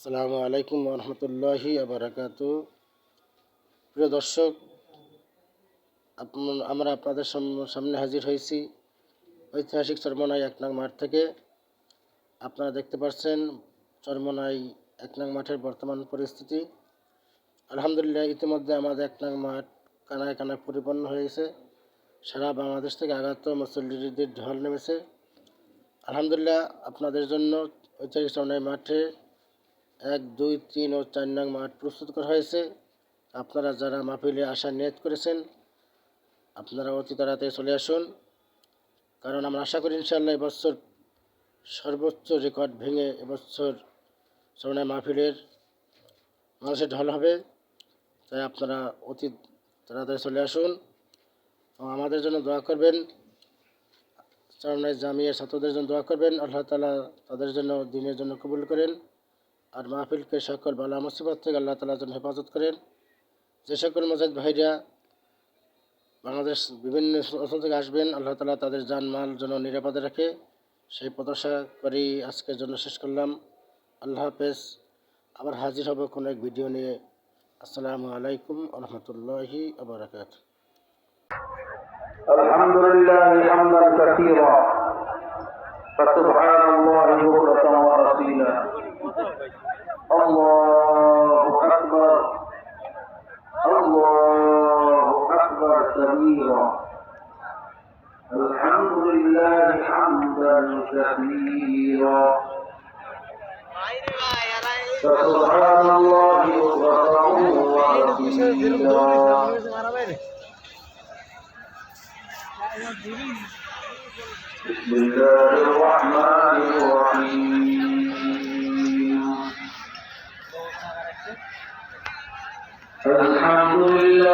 আসসালামু আলাইকুম রহমতুল্লাহি আবরাকাত। প্রিয় দর্শক আমরা আপনাদের সাম- সামনে হাজির হয়েছি ঐতিহাসিক চরমনাই এক নং মাঠ থেকে। আপনারা দেখতে পাচ্ছেন চরমনাই এক নং মাঠের বর্তমান পরিস্থিতি। আলহামদুলিল্লাহ, ইতিমধ্যে আমাদের এক নং মাঠ কানায় কানায় পরিপূর্ণ হয়েছে। সারা বাংলাদেশ থেকে আগত মুসল্লিদের ঢল নেমেছে। আলহামদুলিল্লাহ, আপনাদের জন্য ঐতিহাসিক চরমনাই মাঠে এক, দুই, তিন ও চার নং মাঠ প্রস্তুত করা হয়েছে। আপনারা যারা মাহফিলে আসার নিয়ত করেছেন, আপনারা অতি তাড়াতাড়ি চলে আসুন। কারণ আমরা আশা করি ইনশাল্লাহ এবছর সর্বোচ্চ রেকর্ড ভেঙে এবছর সরনায় মাহফিলের মানুষের ঢল হবে। তাই আপনারা অতি তাড়াতাড়ি চলে আসুন। আমাদের জন্য দোয়া করবেন। চরনায় জামিয়া ছাত্রদের জন্য দোয়া করবেন। আল্লাহ তালা তাদের জন্য, দিনের জন্য কবুল করেন। আর মাহফিলকে সকল বালা মুসিবত থেকে আল্লাহ তালার জন্য হেফাজত করেন যে সকল মজাদ ভাইরা বাংলাদেশ বিভিন্ন অঞ্চল থেকে আসবেন আল্লাহ তালা তাদের যান মাল যেন নিরাপদে রাখে সেই প্রত্যাশা করি আজকের জন্য শেষ করলাম আল্লাহ হাফেজ আবার হাজির হব কোনো এক ভিডিও নিয়ে আসসালামু আলাইকুম রহমতুল্লাহি আবরাকাত الحمد لله حمدا كثيرا فسبحان الله أكبر. الله أكبر الحمد لله حمدا فسبحان الله بسم الله الرحمن الرحيم. আলহামদুলিল্লাহ